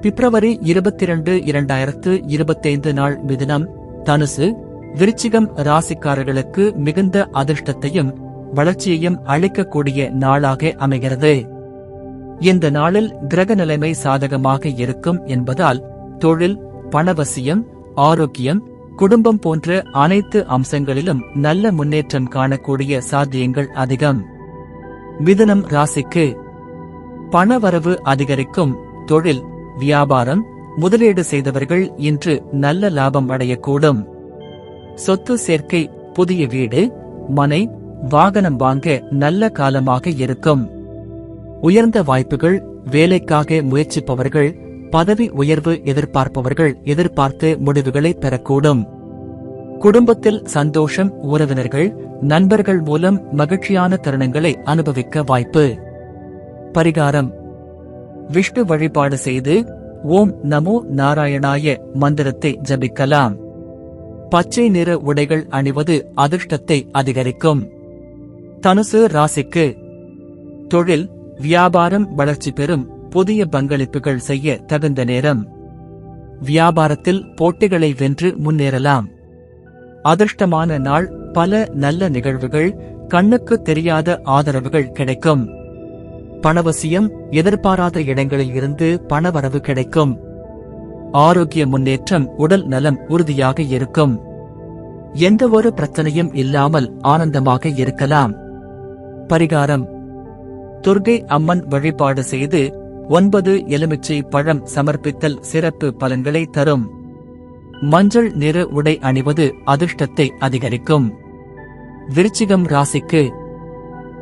பிப்ரவரி இருபத்தி இரண்டு இரண்டாயிரத்து இருபத்தைந்து நாள் மிதினம் தனுசு விருச்சிகம் ராசிக்காரர்களுக்கு மிகுந்த அதிர்ஷ்டத்தையும் வளர்ச்சியையும் அளிக்கக்கூடிய நாளாக அமைகிறது. இந்த நாளில் கிரக நிலைமை சாதகமாக இருக்கும் என்பதால் தொழில் பணவசியம் ஆரோக்கியம் குடும்பம் போன்ற அனைத்து அம்சங்களிலும் நல்ல முன்னேற்றம் காணக்கூடிய சாத்தியங்கள் அதிகம். மிதுனம் ராசிக்கு பணவரவு அதிகரிக்கும் தொழில் வியாபாரம் முதலீடு செய்தவர்கள் இன்று நல்ல லாபம் அடையக்கூடும். சொத்து சேர்க்கை புதிய வீடு மனை வாகனம் வாங்க நல்ல காலமாக இருக்கும். உயர்ந்த வாய்ப்புகள் வேலைக்காக முயற்சிப்பவர்கள் பதவி உயர்வு எதிர்பார்ப்பவர்கள் எதிர்பார்த்து முடிவுகளை பெறக்கூடும். குடும்பத்தில் சந்தோஷம் உறவினர்கள் நண்பர்கள் மூலம் மகிழ்ச்சியான தருணங்களை அனுபவிக்க வாய்ப்பு. பரிகாரம் விஷ்ணு வழிபாடு செய்து ஓம் நமோ நாராயணாய மந்திரத்தை ஜபிக்கலாம். பச்சை நிற உடைகள் அணிவது அதிர்ஷ்டத்தை அதிகரிக்கும். தனுசு ராசிக்கு தொழில் வியாபாரம் வளர்ச்சி பெறும் புதிய பங்களிப்புகள் செய்ய தகுந்த நேரம். வியாபாரத்தில் போட்டிகளை வென்று முன்னேறலாம். அதிர்ஷ்டமான நாள் பல நல்ல நிகழ்வுகள் கண்ணுக்கு தெரியாத ஆதரவுகள் கிடைக்கும். பணவசியம் எதிர்பாராத இடங்களில் இருந்து பணவரவு கிடைக்கும். ஆரோக்கிய முன்னேற்றம் உடல் நலம் உறுதியாக இருக்கும். எந்த ஒரு பிரச்சனையும் இல்லாமல் ஆனந்தமாக இருக்கலாம். பரிகாரம். துர்கை அம்மன் வழிபாடு செய்து ஒன்பது எலுமிச்சை பழம் சமர்ப்பித்தல் சிறப்பு பலன்களை தரும். மஞ்சள் நிற உடை அணிவது அதிர்ஷ்டத்தை அதிகரிக்கும். விருச்சிகம் ராசிக்கு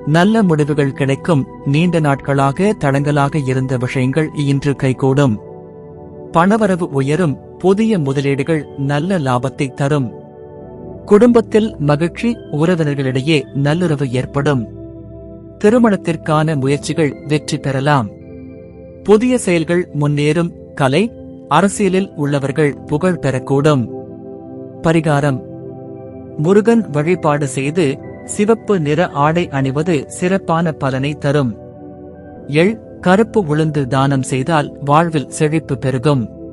நல்ல முடிவுகள் கிடைக்கும். நீண்ட நாட்களாக தடங்கலாக இருந்த விஷயங்கள் இன்று கைகூடும். பணவரவு உயரும். புதிய முதலீடுகள் நல்ல லாபத்தை தரும். குடும்பத்தில் மகிழ்ச்சி உறவினர்களிடையே நல்லுறவு ஏற்படும். திருமணத்திற்கான முயற்சிகள் வெற்றி பெறலாம். புதிய செயல்கள் முன்னேறும். கலை அரசியலில் உள்ளவர்கள் புகழ் பெறக்கூடும். பரிகாரம். முருகன் வழிபாடு செய்து சிவப்பு நிற ஆடை அணிவது சிறப்பான பலனை தரும். எள் கருப்பு உளுந்து தானம் செய்தால் வாழ்வில் செழிப்பு பெருகும்.